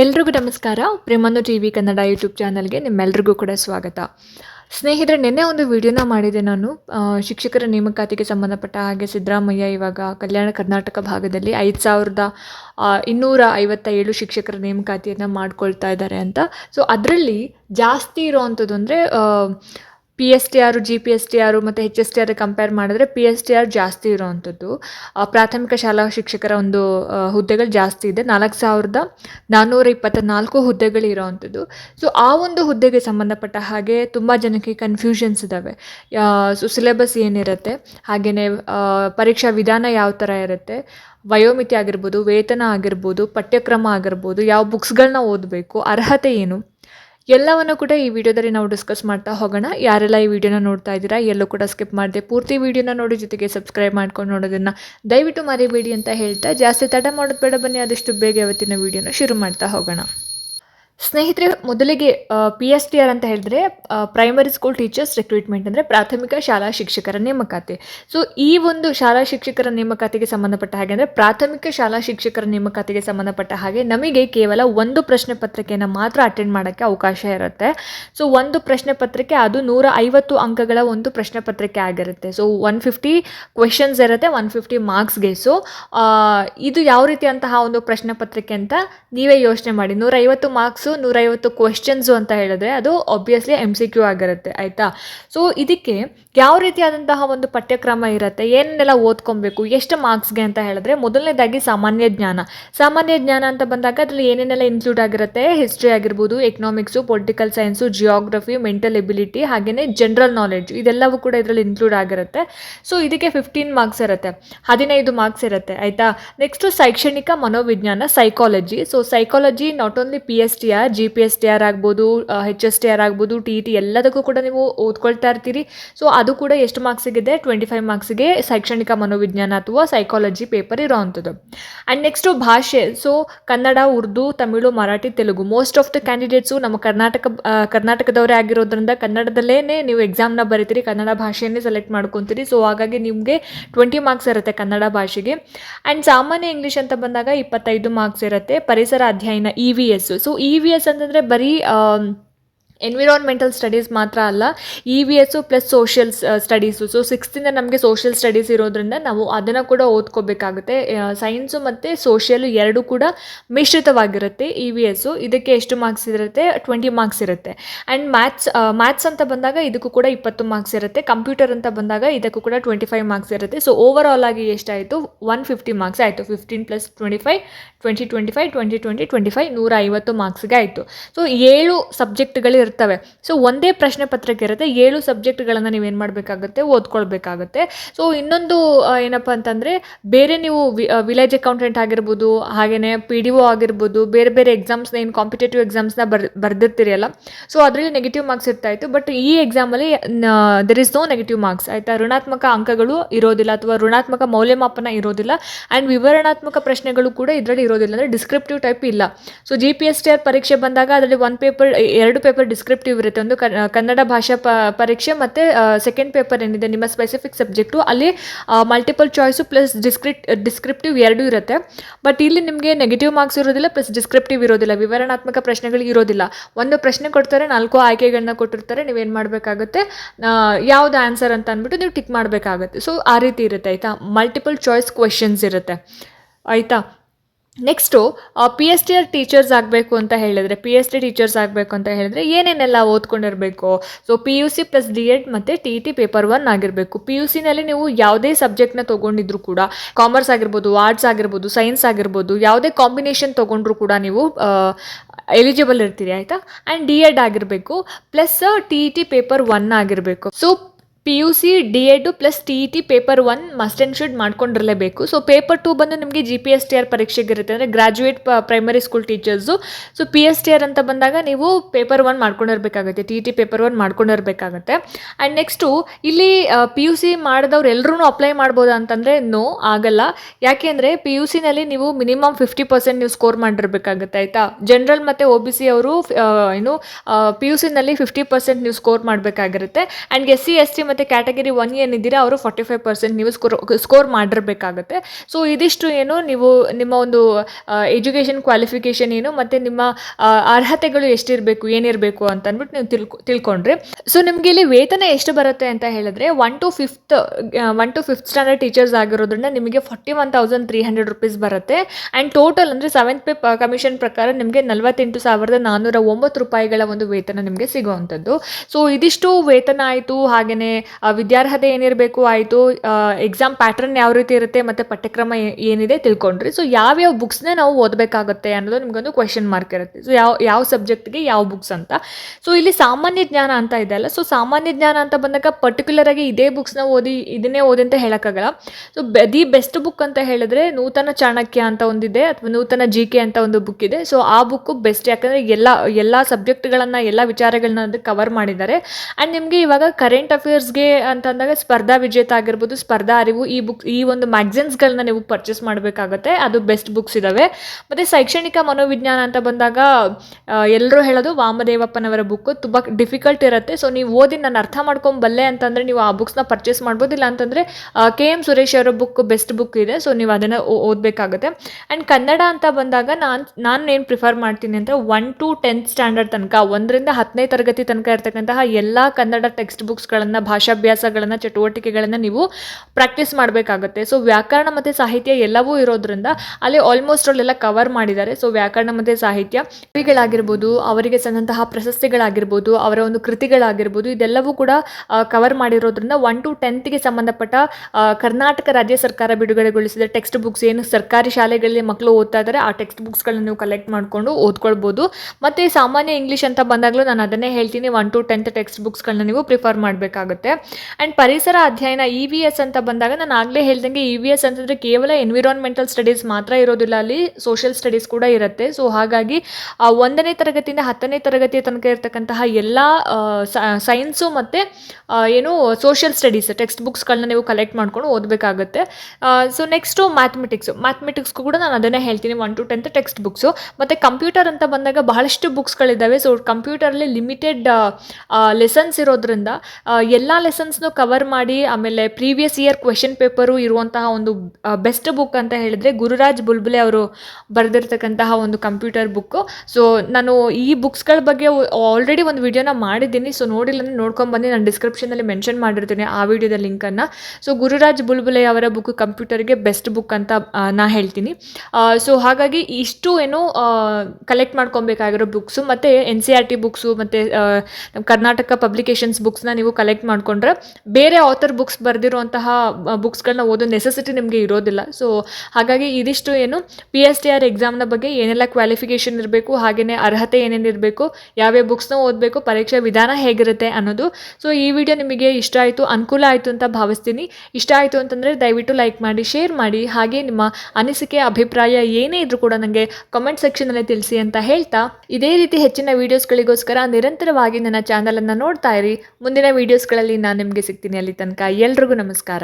ಎಲ್ರಿಗೂ ನಮಸ್ಕಾರ. ಪ್ರೇಮನು ಟಿ ವಿ ಕನ್ನಡ ಯೂಟ್ಯೂಬ್ ಚಾನಲ್ಗೆ ನಿಮ್ಮೆಲ್ರಿಗೂ ಕೂಡ ಸ್ವಾಗತ. ಸ್ನೇಹಿತರೆ, ನಿನ್ನೆ ಒಂದು ವಿಡಿಯೋನ ಮಾಡಿದೆ ನಾನು. ಶಿಕ್ಷಕರ ನೇಮಕಾತಿಗೆ ಸಂಬಂಧಪಟ್ಟ ಹಾಗೆ ಸಿದ್ದರಾಮಯ್ಯ ಇವಾಗ ಕಲ್ಯಾಣ ಕರ್ನಾಟಕ ಭಾಗದಲ್ಲಿ ಐದು ಸಾವಿರದ ಇನ್ನೂರ ಐವತ್ತ ಏಳು ಶಿಕ್ಷಕರ ನೇಮಕಾತಿಯನ್ನು ಮಾಡ್ಕೊಳ್ತಾ ಇದ್ದಾರೆ ಅಂತ. ಸೊ ಅದರಲ್ಲಿ ಜಾಸ್ತಿ ಇರೋವಂಥದ್ದು ಅಂದರೆ P S T R G P S T R ಮತ್ತು H S T R compare ಮಾಡಿದ್ರೆ ಪಿ ಎಸ್ ಟಿ ಆರ್ ಜಾಸ್ತಿ ಇರೋವಂಥದ್ದು. ಪ್ರಾಥಮಿಕ ಶಾಲಾ ಶಿಕ್ಷಕರ ಒಂದು ಹುದ್ದೆಗಳು ಜಾಸ್ತಿ ಇದೆ. ನಾಲ್ಕು ಸಾವಿರದ ನಾನ್ನೂರ ಇಪ್ಪತ್ತ ನಾಲ್ಕು ಹುದ್ದೆಗಳು ಇರೋವಂಥದ್ದು. ಸೊ ಆ ಒಂದು ಹುದ್ದೆಗೆ ಸಂಬಂಧಪಟ್ಟ ಹಾಗೆ ತುಂಬ ಜನಕ್ಕೆ ಕನ್ಫ್ಯೂಷನ್ಸ್ ಇದ್ದಾವೆ ಸೊ ಸಿಲೆಬಸ್ ಏನಿರುತ್ತೆ ಹಾಗೆಯೇ ಪರೀಕ್ಷಾ ವಿಧಾನ ಯಾವ ಥರ ಇರುತ್ತೆ, ವಯೋಮಿತಿ ಆಗಿರ್ಬೋದು, ವೇತನ ಆಗಿರ್ಬೋದು, ಪಠ್ಯಕ್ರಮ ಆಗಿರ್ಬೋದು, ಯಾವ ಬುಕ್ಸ್ಗಳನ್ನ ಓದಬೇಕು, ಅರ್ಹತೆ ಏನು ಎಲ್ಲವನ್ನು ಕೂಡ ಈ ವಿಡಿಯೋದಲ್ಲಿ ನಾವು ಡಿಸ್ಕಸ್ ಮಾಡ್ತಾ ಹೋಗೋಣ. ಯಾರೆಲ್ಲ ಈ ವಿಡಿಯೋನ ನೋಡ್ತಾ ಇದ್ದೀರಾ, ಎಲ್ಲೂ ಕೂಡ ಸ್ಕಿಪ್ ಮಾಡಿದೆ. ಪೂರ್ತಿ ವಿಡಿಯೋನ ನೋಡಿ ಜೊತೆಗೆ ಸಬ್ಸ್ಕ್ರೈಬ್ ಮಾಡ್ಕೊಂಡು ನೋಡೋದನ್ನು ದಯವಿಟ್ಟು ಮರಿಬೇಡಿ ಅಂತ ಹೇಳ್ತಾ ಜಾಸ್ತಿ ತಡ ಮಾಡೋದು ಬೇಡ ಬನ್ನಿ, ಆದಷ್ಟು ಬೇಗ ಇವತ್ತಿನ ವಿಡಿಯೋನ ಶುರು ಮಾಡ್ತಾ ಹೋಗೋಣ. ಸ್ನೇಹಿತರೆ, ಮೊದಲಿಗೆ ಪಿ ಎಸ್ ಟಿ ಆರ್ ಅಂತ ಹೇಳಿದ್ರೆ ಪ್ರೈಮರಿ ಸ್ಕೂಲ್ ಟೀಚರ್ಸ್ ರಿಕ್ರೂಟ್ಮೆಂಟ್ ಅಂದರೆ ಪ್ರಾಥಮಿಕ ಶಾಲಾ ಶಿಕ್ಷಕರ ನೇಮಕಾತಿ. ಸೊ ಈ ಒಂದು ಶಾಲಾ ಶಿಕ್ಷಕರ ನೇಮಕಾತಿಗೆ ಸಂಬಂಧಪಟ್ಟ ಹಾಗೆ ಅಂದರೆ ಪ್ರಾಥಮಿಕ ಶಾಲಾ ಶಿಕ್ಷಕರ ನೇಮಕಾತಿಗೆ ಸಂಬಂಧಪಟ್ಟ ಹಾಗೆ ನಮಗೆ ಕೇವಲ ಒಂದು ಪ್ರಶ್ನೆ ಪತ್ರಿಕೆಯನ್ನು ಮಾತ್ರ ಅಟೆಂಡ್ ಮಾಡೋಕ್ಕೆ ಅವಕಾಶ ಇರುತ್ತೆ. ಸೊ ಒಂದು ಪ್ರಶ್ನೆ ಪತ್ರಿಕೆ ಅದು ನೂರ ಐವತ್ತು ಅಂಕಗಳ ಒಂದು ಪ್ರಶ್ನೆ ಪತ್ರಿಕೆ ಆಗಿರುತ್ತೆ. ಸೊ ಒನ್ ಫಿಫ್ಟಿ ಕ್ವೆಶನ್ಸ್ ಇರುತ್ತೆ ಒನ್ ಫಿಫ್ಟಿ ಮಾರ್ಕ್ಸ್ಗೆ ಸೊ ಇದು ಯಾವ ರೀತಿಯಂತಹ ಒಂದು ಪ್ರಶ್ನೆ ಪತ್ರಿಕೆ ಅಂತ ನೀವೇ ಯೋಚನೆ ಮಾಡಿ. ನೂರೈವತ್ತು ಮಾರ್ಕ್ಸು ನೂರೈವತ್ತು ಕ್ವಶನ್ಸು ಅಂತ ಹೇಳಿದ್ರೆ ಅದು ಆಬ್ವಿಯಸ್ಲಿ ಎಂ ಸಿ ಕ್ಯೂ ಆಗಿರುತ್ತೆ, ಆಯಿತಾ? ಸೊ ಇದಕ್ಕೆ ಯಾವ ರೀತಿಯಾದಂತಹ ಒಂದು ಪಠ್ಯಕ್ರಮ ಇರುತ್ತೆ, ಏನೆಲ್ಲ ಓದ್ಕೊಬೇಕು, ಎಷ್ಟು ಮಾರ್ಕ್ಸ್ಗೆ ಅಂತ ಹೇಳಿದ್ರೆ ಮೊದಲನೇದಾಗಿ ಸಾಮಾನ್ಯ ಜ್ಞಾನ. ಸಾಮಾನ್ಯ ಜ್ಞಾನ ಅಂತ ಬಂದಾಗ ಅದರಲ್ಲಿ ಏನೇನೆಲ್ಲ ಇನ್ಕ್ಲೂಡ್ ಆಗಿರುತ್ತೆ? ಹಿಸ್ಟ್ರಿ ಆಗಿರ್ಬೋದು economics political science geography mental ability ಹಾಗೆಯೇ ಜನರಲ್ ನಾಲೆಡ್ಜ್ ಇದೆಲ್ಲವೂ ಕೂಡ ಇದರಲ್ಲಿ ಇನ್ಕ್ಲೂಡ್ ಆಗಿರುತ್ತೆ. ಸೊ ಇದಕ್ಕೆ ಫಿಫ್ಟೀನ್ ಮಾರ್ಕ್ಸ್ ಇರುತ್ತೆ, ಹದಿನೈದು ಮಾರ್ಕ್ಸ್ ಇರುತ್ತೆ, ಆಯಿತಾ? ನೆಕ್ಸ್ಟು ಶೈಕ್ಷಣಿಕ ಮನೋವಿಜ್ಞಾನ psychology so psychology not only P S T R G P S T R ಆಗ್ಬೋದು ಹೆಚ್ ಎಸ್ ಟಿ ಆರ್ ಆಗ್ಬೋದು ಟಿ ಟಿ ಎಲ್ಲದಕ್ಕೂ ಕೂಡ ನೀವು ಓದ್ಕೊಳ್ತಾ ಇರ್ತೀರಿ. ಸೊ ಅದು ಕೂಡ ಎಷ್ಟು ಮಾರ್ಕ್ಸಿಗಿದೆ ಟ್ವೆಂಟಿ ಫೈವ್ ಮಾರ್ಕ್ಸಿಗೆ ಶೈಕ್ಷಣಿಕ ಮನೋವಿಜ್ಞಾನ ಅಥವಾ ಸೈಕಾಲಜಿ ಪೇಪರ್ ಇರೋ ಅಂಥದ್ದು. ಆ್ಯಂಡ್ ನೆಕ್ಸ್ಟು ಭಾಷೆ. So Kannada, Urdu, Tamil, Marathi, Telugu. Most of the candidates ನಮ್ಮ ಕರ್ನಾಟಕ ಕರ್ನಾಟಕದವರೇ ಆಗಿರೋದ್ರಿಂದ ಕನ್ನಡದಲ್ಲೇ ನೀವು ಎಕ್ಸಾಮ್ನ ಬರೀತೀರಿ, ಕನ್ನಡ ಭಾಷೆಯನ್ನೇ ಸೆಲೆಕ್ಟ್ ಮಾಡ್ಕೊತೀರಿ. ಸೊ ಹಾಗಾಗಿ ನಿಮಗೆ ಟ್ವೆಂಟಿ ಮಾರ್ಕ್ಸ್ ಇರುತ್ತೆ ಕನ್ನಡ ಭಾಷೆಗೆ. ಆ್ಯಂಡ್ ಸಾಮಾನ್ಯ ಇಂಗ್ಲೀಷ್ ಅಂತ ಬಂದಾಗ ಇಪ್ಪತ್ತೈದು ಮಾರ್ಕ್ಸ್ ಇರುತ್ತೆ. ಪರಿಸರ ಅಧ್ಯಯನ E V S so E S ಅಂತಂದರೆ ಬರೀ ಎನ್ವಿರಾನ್ಮೆಂಟಲ್ ಸ್ಟಡೀಸ್ ಮಾತ್ರ ಅಲ್ಲ E V S plus social studies so ಸಿಕ್ಸ್ತಿಂದ ನಮಗೆ ಸೋಷಿಯಲ್ ಸ್ಟಡೀಸ್ ಇರೋದ್ರಿಂದ ನಾವು ಅದನ್ನು ಕೂಡ ಓದ್ಕೋಬೇಕಾಗುತ್ತೆ. ಸೈನ್ಸು ಮತ್ತು ಸೋಷಿಯಲ್ ಎರಡೂ ಕೂಡ ಮಿಶ್ರಿತವಾಗಿರುತ್ತೆ ಇ ವಿ ಎಸ್ಸು ಇದಕ್ಕೆ ಎಷ್ಟು ಮಾರ್ಕ್ಸ್ ಇರುತ್ತೆ? ಟ್ವೆಂಟಿ ಮಾರ್ಕ್ಸ್ ಇರುತ್ತೆ. ಆ್ಯಂಡ್ ಮ್ಯಾಥ್ಸ್ ಮ್ಯಾಥ್ಸ್ ಅಂತ ಬಂದಾಗ ಇದಕ್ಕೂ ಕೂಡ ಇಪ್ಪತ್ತು ಮಾರ್ಕ್ಸ್ ಇರುತ್ತೆ. ಕಂಪ್ಯೂಟರ್ ಅಂತ ಬಂದಾಗ ಇದಕ್ಕೂ ಕೂಡ ಟ್ವೆಂಟಿ ಫೈವ್ ಮಾರ್ಕ್ಸ್ ಇರುತ್ತೆ. ಸೊ ಓವರ್ ಆಲ್ ಆಗಿ ಎಷ್ಟಾಯಿತು? ಒನ್ ಫಿಫ್ಟಿ ಮಾರ್ಕ್ಸ್ ಆಯಿತು. Fifteen plus twenty five twenty twenty five twenty twenty twenty five ನೂರ ಐವತ್ತು ಮಾರ್ಕ್ಸ್ಗೆ ಆಯಿತು. ಸೊ ಏಳು ಸಬ್ಜೆಕ್ಟ್ಗಳು ಇರ್ತವೆ. ಸೊ ಒಂದೇ ಪ್ರಶ್ನೆ ಪತ್ರಿಕೆ ಇರುತ್ತೆ. ಏಳು ಸಬ್ಜೆಕ್ಟ್ಗಳನ್ನು ಏನು ಮಾಡಬೇಕಾಗುತ್ತೆ? ಓದ್ಕೊಳ್ಬೇಕಾಗುತ್ತೆ. ಸೊ ಇನ್ನೊಂದು ಏನಪ್ಪ ಅಂತಂದರೆ, ಬೇರೆ ನೀವು ವಿಲೇಜ್ ಅಕೌಂಟೆಂಟ್ ಆಗಿರ್ಬೋದು ಹಾಗೆಯೇ ಪಿ ಡಿ ಒ ಆಗಿರ್ಬೋದು, ಬೇರೆ ಬೇರೆ ಎಕ್ಸಾಮ್ಸ್ನ ಏನು ಕಾಂಪಿಟೇಟಿವ್ ಎಕ್ಸಾಮ್ಸ್ನ ಬರ್ ಬರೆದಿರ್ತೀರಲ್ಲ ಸೊ ಅದರಲ್ಲಿ ನೆಗೆಟಿವ್ ಮಾರ್ಕ್ಸ್ ಇರ್ತಾ ಇತ್ತು ಬಟ್ ಈ ಎಕ್ಸಾಮಲ್ಲಿ there is no negative marks ಆಯಿತಾ? ಋಣಾತ್ಮಕ ಅಂಕಗಳು ಇರೋದಿಲ್ಲ ಅಥವಾ ಋಣಾತ್ಮಕ ಮೌಲ್ಯಮಾಪನ ಇರೋದಿಲ್ಲ. ಆ್ಯಂಡ್ ವಿವರಣಾತ್ಮಕ ಪ್ರಶ್ನೆಗಳು ಕೂಡ ಇದರಲ್ಲಿ ಇರೋದಿಲ್ಲ. ಅಂದರೆ ಡಿಸ್ಕ್ರಿಪ್ಟಿವ್ ಟೈಪ್ ಇಲ್ಲ. So G P S T R ಪರೀಕ್ಷೆ ಬಂದಾಗ, ಅದರಲ್ಲಿ ಒಂದು ಪೇಪರ್ ಎರಡು ಪೇಪರ್ ಡಿಸ್ಕ್ರಿಪ್ಟಿವ್ ಇರುತ್ತೆ. ಒಂದು ಕನ್- ಕನ್ನಡ ಭಾಷಾ ಪರೀಕ್ಷೆ ಮತ್ತು ಸೆಕೆಂಡ್ ಪೇಪರ್ ಏನಿದೆ, ನಿಮ್ಮ ಸ್ಪೆಸಿಫಿಕ್ ಸಬ್ಜೆಕ್ಟು ಅಲ್ಲಿ multiple choice plus descrip descriptive ಎರಡೂ ಇರುತ್ತೆ. ಬಟ್ ಇಲ್ಲಿ ನಿಮಗೆ ನೆಗೆಟಿವ್ ಮಾರ್ಕ್ಸ್ ಇರೋದಿಲ್ಲ ಪ್ಲಸ್ ಡಿಸ್ಕ್ರಿಪ್ಟಿವ್ ಇರೋದಿಲ್ಲ. ವಿವರಣಾತ್ಮಕ ಪ್ರಶ್ನೆಗಳು ಇರೋದಿಲ್ಲ. ಒಂದು ಪ್ರಶ್ನೆ ಕೊಡ್ತಾರೆ, ನಾಲ್ಕು ಆಯ್ಕೆಗಳನ್ನ ಕೊಟ್ಟಿರ್ತಾರೆ ನೀವೇನು ಮಾಡಬೇಕಾಗುತ್ತೆ? ಯಾವ್ದು ಆನ್ಸರ್ ಅಂತ ಅಂದ್ಬಿಟ್ಟು ನೀವು ಟಿಕ್ ಮಾಡಬೇಕಾಗುತ್ತೆ. ಸೊ ಆ ರೀತಿ ಇರುತ್ತೆ, ಆಯಿತಾ? ಮಲ್ಟಿಪಲ್ ಚಾಯ್ಸ್ ಕ್ವೆಶನ್ಸ್ ಇರುತ್ತೆ. ಆಯಿತಾ? Next P S T R teachers ಆಗಬೇಕು ಅಂತ ಹೇಳಿದ್ರೆ ಪಿ ಎಸ್ ಟಿ ಟೀಚರ್ಸ್ ಆಗಬೇಕು ಅಂತ ಹೇಳಿದ್ರೆ ಏನೇನೆಲ್ಲ ಓದ್ಕೊಂಡಿರಬೇಕು? So P U C plus D Ed ಮತ್ತು ಟಿ ಟಿ ಪೇಪರ್ ಒನ್ ಆಗಿರಬೇಕು. ಪಿ ಯು ಸಿನಲ್ಲಿ ನೀವು ಯಾವುದೇ ಸಬ್ಜೆಕ್ಟ್ನ ತೊಗೊಂಡಿದ್ರು ಕೂಡ ಕಾಮರ್ಸ್ ಆಗಿರ್ಬೋದು ಆರ್ಟ್ಸ್ ಆಗಿರ್ಬೋದು ಸೈನ್ಸ್ ಆಗಿರ್ಬೋದು, ಯಾವುದೇ ಕಾಂಬಿನೇಷನ್ ತೊಗೊಂಡ್ರು ಕೂಡ ನೀವು ಎಲಿಜಿಬಲ್ ಇರ್ತೀರಿ, ಆಯಿತಾ? ಆ್ಯಂಡ್ ಡಿ ಎಡ್ ಆಗಿರಬೇಕು plus T E T paper one ಆಗಿರಬೇಕು. So P U C D Ed plus T E T paper one must and should ಮಾಡ್ಕೊಂಡಿರಲೇಬೇಕು. So paper two ಬಂದು ನಿಮಗೆ G P S T R ಪರೀಕ್ಷೆಗೆ ಇರುತ್ತೆ ಅಂದರೆ graduate primary school teachers so P S T R ಅಂತ ಬಂದಾಗ ನೀವು paper one ಮಾಡ್ಕೊಂಡಿರಬೇಕಾಗುತ್ತೆ. T E T paper one ಮಾಡ್ಕೊಂಡಿರಬೇಕಾಗತ್ತೆ. And next ಇಲ್ಲಿ P U C ಮಾಡಿದವ್ರು ಎಲ್ಲರೂ ಅಪ್ಲೈ ಮಾಡ್ಬೋದಾ ಅಂತಂದರೆ ನೋ ಆಗಲ್ಲ. ಯಾಕೆ ಅಂದರೆ ಪಿ ಯು ಸಿನಲ್ಲಿ ನೀವು ಮಿನಿಮಮ್ ಫಿಫ್ಟಿ ಪರ್ಸೆಂಟ್ ನೀವು ಸ್ಕೋರ್ ಮಾಡಿರಬೇಕಾಗುತ್ತೆ, ಆಯಿತಾ? ಜನರಲ್ ಮತ್ತು ಒ ಬಿ ಸಿ ಅವರು ಏನು ಪಿ ಯು ಸಿನಲ್ಲಿ ಫಿಫ್ಟಿ ಪರ್ಸೆಂಟ್ ನೀವು score ಮಾಡಬೇಕಾಗಿರುತ್ತೆ. And S C S T ಮತ್ತು ಕ್ಯಾಟಗರಿ ಒನ್ ಏನಿದ್ದೀರಾ, ಅವರು ಫಾರ್ಟಿ ಫೈವ್ ಪರ್ಸೆಂಟ್ ನೀವು ಸ್ಕೋರ್ ಸ್ಕೋರ್ ಮಾಡಿರಬೇಕಾಗುತ್ತೆ. ಸೊ ಇದಿಷ್ಟು ಏನು ನೀವು ನಿಮ್ಮ ಒಂದು ಎಜುಕೇಷನ್ ಕ್ವಾಲಿಫಿಕೇಷನ್ ಏನು ಮತ್ತು ನಿಮ್ಮ ಅರ್ಹತೆಗಳು ಎಷ್ಟಿರಬೇಕು, ಏನಿರಬೇಕು ಅಂತ ಅಂದ್ಬಿಟ್ಟು ನೀವು ತಿಳ್ಕೊ, ತಿಳ್ಕೊಂಡ್ರಿ. ಸೊ ನಿಮಗೆ ಇಲ್ಲಿ ವೇತನ ಎಷ್ಟು ಬರುತ್ತೆ ಅಂತ ಹೇಳಿದ್ರೆ one to fifth one to fifth standard teachers ಆಗಿರೋದ್ರಿಂದ ನಿಮಗೆ forty one thousand three hundred rupees ಬರುತ್ತೆ. ಆ್ಯಂಡ್ ಟೋಟಲ್ ಅಂದರೆ ಸೆವೆಂತ್ ಪೇ ಕಮಿಷನ್ ಪ್ರಕಾರ ನಿಮಗೆ ನಲವತ್ತೆಂಟು ಸಾವಿರದ ನಾನ್ನೂರ ಒಂಬತ್ತು ರೂಪಾಯಿಗಳ ಒಂದು ವೇತನ ನಿಮಗೆ ಸಿಗುವಂಥದ್ದು. ಸೊ ಇದಿಷ್ಟು ವೇತನ ಆಯಿತು ಹಾಗೆಯೇ ವಿದ್ಯಾರ್ಹತೆ ಏನಿರಬೇಕು, ಆಯಿತು ಎಕ್ಸಾಮ್ ಪ್ಯಾಟರ್ನ್ ಯಾವ ರೀತಿ ಇರುತ್ತೆ ಮತ್ತು ಪಠ್ಯಕ್ರಮ ಏನಿದೆ ತಿಳ್ಕೊಂಡ್ರಿ. ಸೊ ಯಾವ್ಯಾವ ಬುಕ್ಸ್ನೇ ನಾವು ಓದಬೇಕಾಗುತ್ತೆ ಅನ್ನೋದು ನಿಮಗೊಂದು ಕ್ವೆಶನ್ ಮಾರ್ಕ್ ಇರುತ್ತೆ. ಸೊ ಯಾವ ಯಾವ ಸಬ್ಜೆಕ್ಟ್ಗೆ ಯಾವ ಬುಕ್ಸ್ ಅಂತ. ಸೊ ಇಲ್ಲಿ ಸಾಮಾನ್ಯ ಜ್ಞಾನ ಅಂತ ಇದೆ ಅಲ್ಲ. ಸೊ ಸಾಮಾನ್ಯ ಜ್ಞಾನ ಅಂತ ಬಂದಾಗ ಪರ್ಟಿಕ್ಯುಲರ್ ಆಗಿ ಇದೇ ಬುಕ್ಸ್ನ ಓದಿ, ಇದನ್ನೇ ಓದಿ ಅಂತ ಹೇಳೋಕ್ಕಾಗಲ್ಲ. ಸೊ ದಿ ಬೆಸ್ಟ್ ಬುಕ್ ಅಂತ ಹೇಳಿದ್ರೆ ನೂತನ ಚಾಣಕ್ಯ ಅಂತ ಒಂದಿದೆ ಅಥವಾ ನೂತನ ಜಿ ಕೆ ಅಂತ ಒಂದು ಬುಕ್ ಇದೆ. ಸೊ ಆ ಬುಕ್ ಬೆಸ್ಟ್ ಯಾಕಂದರೆ ಎಲ್ಲ ಎಲ್ಲ ಸಬ್ಜೆಕ್ಟ್ಗಳನ್ನು ಎಲ್ಲ ವಿಚಾರಗಳನ್ನ ಕವರ್ ಮಾಡಿದ್ದಾರೆ. ಆ್ಯಂಡ್ ನಿಮಗೆ ಇವಾಗ ಕರೆಂಟ್ ಅಫೇರ್ಸ್ಗೆ ಅಂತಂದಾಗ ಸ್ಪರ್ಧಾ ವಿಜೇತ ಆಗಿರ್ಬೋದು, ಸ್ಪರ್ಧಾ ಅರಿವು ಈ ಬುಕ್ ಈ ಒಂದು ಮ್ಯಾಗ್ಝಿನ್ಸ್ಗಳನ್ನ ನೀವು ಪರ್ಚೇಸ್ ಮಾಡಬೇಕಾಗತ್ತೆ. ಅದು ಬೆಸ್ಟ್ ಬುಕ್ಸ್ ಇದ್ದಾವೆ ಮತ್ತು ಶೈಕ್ಷಣಿಕ ಮನೋವಿಜ್ಞಾನ ಅಂತ ಬಂದಾಗ ಎಲ್ಲರೂ ಹೇಳೋದು ವಾಮದೇವಪ್ಪನವರ ಬುಕ್ ತುಂಬ ಡಿಫಿಕಲ್ಟ್ ಇರುತ್ತೆ. ಸೊ ನೀವು ಓದಿ ನಾನು ಅರ್ಥ ಮಾಡ್ಕೊಂಬಲ್ಲೆ ಅಂತಂದರೆ ನೀವು ಆ ಬುಕ್ಸ್ನ ಪರ್ಚೇಸ್ ಮಾಡ್ಬೋದು. ಇಲ್ಲ ಅಂತಂದರೆ ಕೆ ಎಂ ಸುರೇಶ್ ಅವರ ಬುಕ್ ಬೆಸ್ಟ್ ಬುಕ್ ಇದೆ. ಸೊ ನೀವು ಅದನ್ನು ಓದಬೇಕಾಗುತ್ತೆ. ಆ್ಯಂಡ್ ಕನ್ನಡ ಅಂತ ಬಂದಾಗ ನಾನು ನಾನು ಏನು ಪ್ರಿಫರ್ ಮಾಡ್ತೀನಿ ಅಂದರೆ ಒನ್ ಟು ಟೆಂತ್ ಸ್ಟ್ಯಾಂಡರ್ಡ್ ತನಕ, ಒಂದರಿಂದ ಹತ್ತನೇ ತರಗತಿ ತನಕ ಇರತಕ್ಕಂತಹ ಎಲ್ಲ ಕನ್ನಡ ಟೆಕ್ಸ್ಟ್ ಬುಕ್ಸ್ಗಳನ್ನು ಭಾಷಾಭ್ಯಾಸಗಳನ್ನು, ಚಟುವಟಿಕೆಗಳನ್ನು ನೀವು ಪ್ರಾಕ್ಟೀಸ್ ಮಾಡಬೇಕಾಗುತ್ತೆ. ಸೊ ವ್ಯಾಕರಣ ಮತ್ತು ಸಾಹಿತ್ಯ ಎಲ್ಲವೂ ಇರೋದ್ರಿಂದ ಅಲ್ಲಿ ಆಲ್ಮೋಸ್ಟ್ ಅಲ್ಲೆಲ್ಲ ಕವರ್ ಮಾಡಿದ್ದಾರೆ. ಸೊ ವ್ಯಾಕರಣ ಮತ್ತು ಸಾಹಿತ್ಯ ಕವಿಗಳಾಗಿರ್ಬೋದು, ಅವರಿಗೆ ಸಂದಂತಹ ಪ್ರಶಸ್ತಿಗಳಾಗಿರ್ಬೋದು, ಅವರ ಒಂದು ಕೃತಿಗಳಾಗಿರ್ಬೋದು, ಇದೆಲ್ಲವೂ ಕೂಡ ಕವರ್ ಮಾಡಿರೋದ್ರಿಂದ ಒನ್ ಟು ಟೆಂತ್ಗೆ ಸಂಬಂಧಪಟ್ಟ ಕರ್ನಾಟಕ ರಾಜ್ಯ ಸರ್ಕಾರ ಬಿಡುಗಡೆಗೊಳಿಸಿದ ಟೆಕ್ಸ್ಟ್ ಬುಕ್ಸ್ ಏನು ಸರ್ಕಾರಿ ಶಾಲೆಗಳಲ್ಲಿ ಮಕ್ಕಳು ಓದ್ತಾ ಇದ್ದಾರೆ, ಆ ಟೆಕ್ಸ್ಟ್ ಬುಕ್ಸ್ಗಳನ್ನ ನೀವು ಕಲೆಕ್ಟ್ ಮಾಡಿಕೊಂಡು ಓದ್ಕೊಳ್ಬೋದು. ಮತ್ತು ಸಾಮಾನ್ಯ ಇಂಗ್ಲೀಷ್ ಅಂತ ಬಂದಾಗಲೂ ನಾನು ಅದನ್ನೇ ಹೇಳ್ತೀನಿ ಒನ್ ಟು ಟೆಂತ್ ಟೆಕ್ಸ್ಟ್ ಬುಕ್ಸ್ಗಳನ್ನ ನೀವು ಪ್ರಿಫರ್ ಮಾಡಬೇಕಾಗುತ್ತೆ. ಆ್ಯಂಡ್ ಪರಿಸರ ಅಧ್ಯಯನ ಇ ವಿ ಎಸ್ ಅಂತ ಬಂದಾಗ ನಾನು ಆಗಲೇ ಹೇಳ್ದಂಗೆ ಇ ವಿ ಎಸ್ ಅಂತಂದರೆ ಕೇವಲ ಎನ್ವಿರಾನ್ಮೆಂಟಲ್ ಸ್ಟಡೀಸ್ ಮಾತ್ರ ಇರೋದಿಲ್ಲ, ಅಲ್ಲಿ ಸೋಷಿಯಲ್ ಸ್ಟಡೀಸ್ ಕೂಡ ಇರುತ್ತೆ. ಸೊ ಹಾಗಾಗಿ ಒಂದನೇ ತರಗತಿಯಿಂದ ಹತ್ತನೇ ತರಗತಿಯ ತನಕ ಇರತಕ್ಕಂತಹ ಎಲ್ಲ ಸೈನ್ಸು ಮತ್ತು ಏನು ಸೋಷಿಯಲ್ ಸ್ಟಡೀಸ್ ಟೆಕ್ಸ್ಟ್ ಬುಕ್ಸ್ಗಳನ್ನ ನೀವು ಕಲೆಕ್ಟ್ ಮಾಡ್ಕೊಂಡು ಓದಬೇಕಾಗುತ್ತೆ. ಸೊ ನೆಕ್ಸ್ಟು ಮ್ಯಾಥಮೆಟಿಕ್ಸು ಮ್ಯಾಥಮೆಟಿಕ್ಸ್ಗೂ ಕೂಡ ನಾನು ಅದನ್ನೇ ಹೇಳ್ತೀನಿ one to tenth text books ಮತ್ತು ಕಂಪ್ಯೂಟರ್ ಅಂತ ಬಂದಾಗ ಬಹಳಷ್ಟು ಬುಕ್ಸ್ಗಳಿದ್ದಾವೆ ಸೊ ಕಂಪ್ಯೂಟರಲ್ಲಿ ಲಿಮಿಟೆಡ್ ಲೆಸನ್ಸ್ ಇರೋದ್ರಿಂದ ಎಲ್ಲ ಲೆಸನ್ಸ್ನು ಕವರ್ ಮಾಡಿ, ಆಮೇಲೆ ಪ್ರೀವಿಯಸ್ ಇಯರ್ ಕ್ವೆಶನ್ ಪೇಪರು ಇರುವಂತಹ ಒಂದು ಬೆಸ್ಟ್ ಬುಕ್ ಅಂತ ಹೇಳಿದರೆ ಗುರುರಾಜ್ ಬುಲ್ಬುಲೆ ಅವರು ಬರೆದಿರ್ತಕ್ಕಂತಹ ಒಂದು ಕಂಪ್ಯೂಟರ್ ಬುಕ್ಕು ಸೊ ನಾನು ಈ ಬುಕ್ಸ್ಗಳ ಬಗ್ಗೆ ಆಲ್ರೆಡಿ ಒಂದು ವಿಡಿಯೋನ ಮಾಡಿದ್ದೀನಿ. ಸೊ ನೋಡಿಲ್ಲ ಅಂದ್ರೆ ನೋಡ್ಕೊಂಡು ಬಂದು ನಾನು ಡಿಸ್ಕ್ರಿಪ್ಷನಲ್ಲಿ ಮೆನ್ಷನ್ ಮಾಡಿರ್ತೀನಿ ಆ ವಿಡಿಯೋದ ಲಿಂಕನ್ನು ಸೊ ಗುರುರಾಜ್ ಬುಲ್ಬುಲೆ ಅವರ ಬುಕ್ ಕಂಪ್ಯೂಟರ್ಗೆ ಬೆಸ್ಟ್ ಬುಕ್ ಅಂತ ನಾ ಹೇಳ್ತೀನಿ. ಸೊ ಹಾಗಾಗಿ ಇಷ್ಟು ಏನು ಕಲೆಕ್ಟ್ ಮಾಡ್ಕೊಬೇಕಾಗಿರೋ ಬುಕ್ಸು ಮತ್ತು N C R T books ಮತ್ತು ಕರ್ನಾಟಕ ಪಬ್ಲಿಕೇಶನ್ಸ್ ಬುಕ್ಸ್ನ ನೀವು ಕಲೆಕ್ಟ್ ಮಾಡಿಕೊಂಡ್ರೆ ಬೇರೆ ಆಥರ್ ಬುಕ್ಸ್ ಬರೆದಿರುವಂತಹ ಬುಕ್ಸ್ಗಳನ್ನ ಓದೋ ನೆಸೆಸಿಟಿ ನಿಮಗೆ ಇರೋದಿಲ್ಲ. ಸೊ ಹಾಗಾಗಿ ಇದಿಷ್ಟು ಏನು ಪಿ ಎಸ್ ಟಿ ಆರ್ ಎಕ್ಸಾಮ್ನ ಬಗ್ಗೆ ಏನೆಲ್ಲ ಕ್ವಾಲಿಫಿಕೇಷನ್ ಇರಬೇಕು ಹಾಗೆಯೇ ಅರ್ಹತೆ ಏನೇನು ಇರಬೇಕು, ಯಾವ್ಯಾವ ಬುಕ್ಸ್ನ ಓದಬೇಕು, ಪರೀಕ್ಷಾ ವಿಧಾನ ಹೇಗಿರುತ್ತೆ ಅನ್ನೋದು. ಸೊ ಈ ವಿಡಿಯೋ ನಿಮಗೆ ಇಷ್ಟ ಆಯಿತು, ಅನುಕೂಲ ಆಯಿತು ಅಂತ ಭಾವಿಸ್ತೀನಿ. ಇಷ್ಟ ಆಯಿತು ಅಂತಂದರೆ ದಯವಿಟ್ಟು ಲೈಕ್ ಮಾಡಿ ಶೇರ್ ಮಾಡಿ, ಹಾಗೆ ನಿಮ್ಮ ಅನಿಸಿಕೆ, ಅಭಿಪ್ರಾಯ ಏನೇ ಇದ್ರೂ ಕೂಡ ನನಗೆ ಕಮೆಂಟ್ ಸೆಕ್ಷನಲ್ಲಿ ತಿಳಿಸಿ ಅಂತ ಹೇಳ್ತಾ. ಇದೇ ರೀತಿ ಹೆಚ್ಚಿನ ವೀಡಿಯೋಸ್ಗಳಿಗೋಸ್ಕರ ನಿರಂತರವಾಗಿ ನನ್ನ ಚಾನಲನ್ನು ನೋಡ್ತಾ ಇರಿ. ಮುಂದಿನ ವೀಡಿಯೋಸ್ಗಳಲ್ಲಿ ನಾನು ನಿಮಗೆ ಸಿಗ್ತೀನಿ ಅಲ್ಲಿ ತನಕ. ಎಲ್ರಿಗೂ ನಮಸ್ಕಾರ.